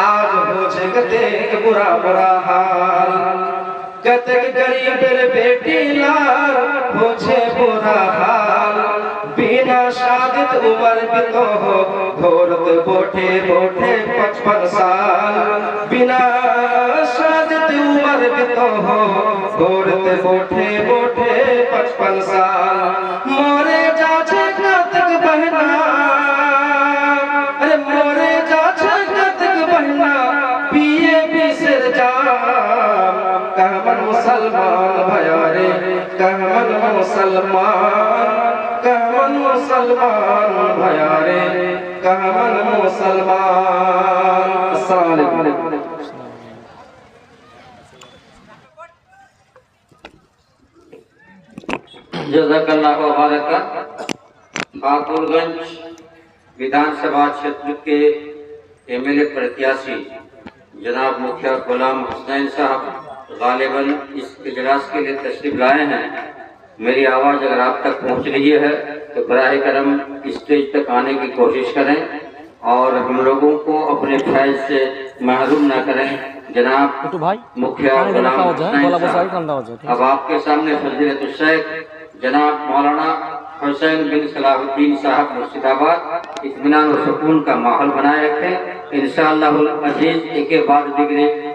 आज हो जगते बुरा बुरा हाल कतक गरीबेर बेटी लार हो छे बुरा हाल बिना शादित उम्र बितो हो घोरत बोठे बोठे पचपन साल बिना शादित उम्र बितो हो घोरत बोठे बोठे पचपन साल سلمان بھیا کہمن ہو سلمان کہمن ہو سلمان رے کہمن مسلمان سلمان علیکم جزاک اللہ و بارکہ باپور گنج ودھان سبھا چھیتر کے ایمیلے پرتیاسی جناب مکھیا غلام حسنین صاحب غالباً اس اجلاس کے لیے تشریف لائے ہیں۔ میری آواز اگر آپ تک پہنچ رہی ہے تو براہ کرم اسٹیج تک آنے کی کوشش کریں اور ہم لوگوں کو اپنے فیض سے محروم نہ کریں۔ جناب مکھیا اب آپ کے سامنے فضیرت الشیخ جناب مولانا حسین بن صلاح الدین صاحب مرشد آباد اطمینان و سکون کا ماحول بنائے رکھیں۔ انشاءاللہ العزیز ایک بعد دیکھنے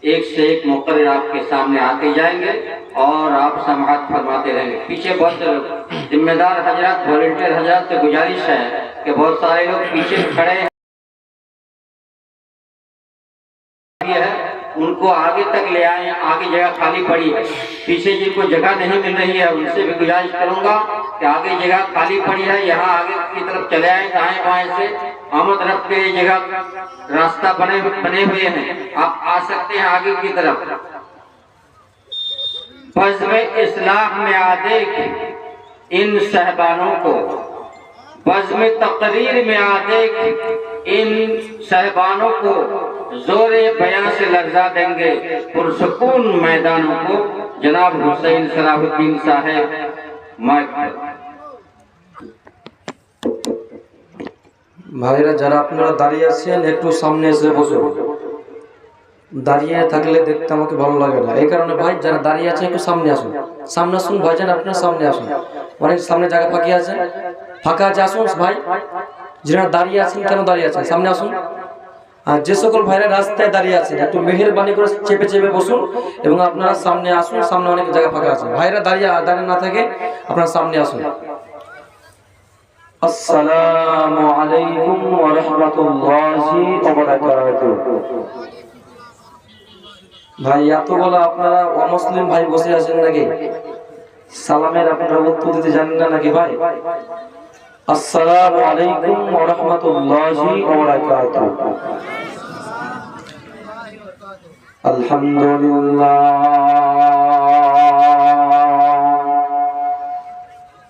ایک سے ایک مقرر آپ کے سامنے آتے جائیں گے اور آپ سماعت فرماتے رہیں گے۔ پیچھے بہت سے لوگ، ذمہ دار حضرات والنٹیئر حضرات سے گزارش ہے کہ بہت سارے لوگ پیچھے کھڑے ہیں۔ ان کو آگے تک لے آئیں، آگے جگہ خالی پڑی ہے۔ پیچھے جن کو جگہ نہیں مل رہی ہے، ان سے بھی گزارش کروں گا کہ آگے جگہ خالی پڑی ہے، یہاں آگے کی طرف چلے آئیں، دائیں بائیں سے۔ آمد رب کے جگہ راستہ بنے بنے ہوئے ہیں۔ آپ آ سکتے ہیں آگے کی طرف۔ بزم اصلاح میں آ دیکھ ان صحبانوں کو۔ بزم تقریر میں آ دیکھ ان صحبانوں کو زور بیان سے لرزا دیں گے۔ پرسکون میدانوں کو جناب حسین صلاح الدین صاحب، مائک پر۔ ভাইরা যারা আপনারা দাঁড়িয়ে আছেন, একটু সামনে এসে বসুন। দাঁড়িয়ে থাকলে দেখতে আমাকে ভালো লাগে না। এই কারণে ভাই, যারা দাঁড়িয়ে আছে, একটু সামনে আসুন। সামনে আসুন, ভাইজান আপনার সামনে আসুন। অনেক সামনে জায়গা ফাঁকি আছে। ফাঁকা আছে, আসুন ভাই। যারা দাঁড়িয়ে আছেন, কেন দাঁড়িয়ে আছেন? সামনে আসুন। আর যে সকল ভাইরা রাস্তায় দাঁড়িয়ে আছেন, একটু মেহেরবানি করে চেপে চেপে বসুন এবং আপনারা সামনে আসুন, সামনে অনেক জায়গা ফাঁকা আছে। ভাইরা দাঁড়িয়ে দাঁড়িয়ে না থাকে, আপনারা সামনে আসুন। আসসালামু আলাইকুম ওয়া রাহমাতুল্লাহি ওয়া বারাকাতুহু। ভাই, এতগুলো আপনারা অমুসলিম ভাই বসে আছেন নাকি? সালামের আপনারা উত্তর দিতে জানেন না নাকি ভাই? আসসালামু আলাইকুম ওয়া রাহমাতুল্লাহি ওয়া বারাকাতুহু। আলহামদুলিল্লাহ।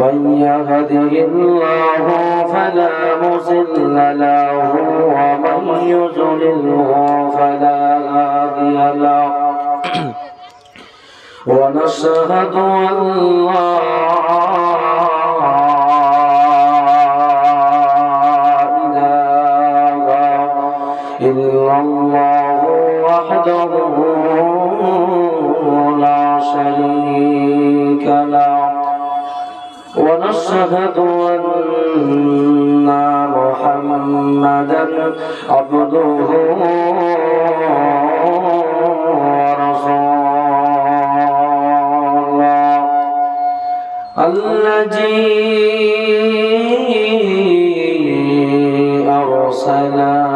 من يهده الله فلا مضل له ومن يضلله فلا هادي له. ونشهد أن لا ونشهد أن محمدا عبده ورسوله. الذي أرسله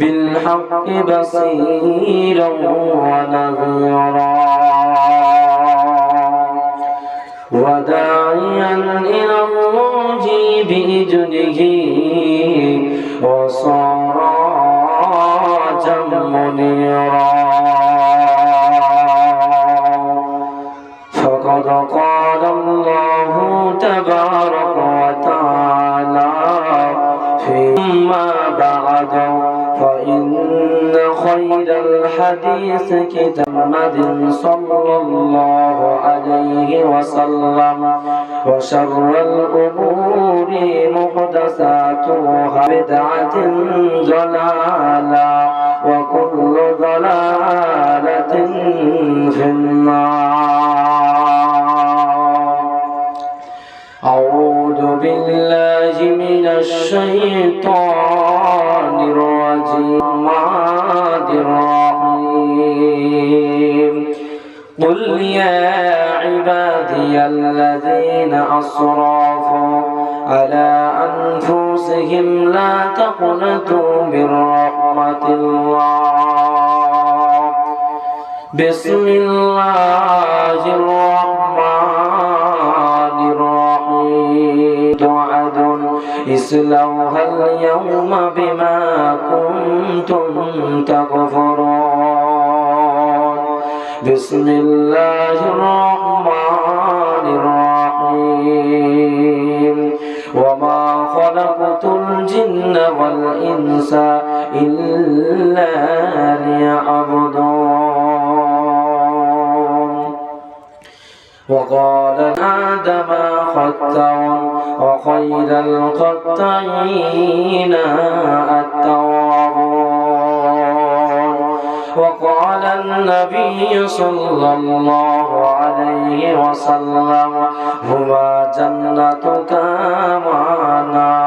بالحق بصيرا ونذيرا فقد قال الله تبارك وتعالى فيما بعد فإن خير الحديث كتاب كتمد صلى الله عليه وسلم وشر الأمور محدثاتها بدعة ضلالة. بالله من الشيطان الرجيم. الرحيم. قل يا عبادي الذين أسرفوا على أنفسهم لا تقنطوا من رحمة الله. بسم الله الرحمن اصلوها اليوم بما كنتم تكفرون. بسم الله الرحمن الرحيم. وما خلقت الجن والإنس إلا وقال آدم خطأ وخير القطعين التوابون. وقال النبي صلى الله عليه وسلم هما جنتك ونارك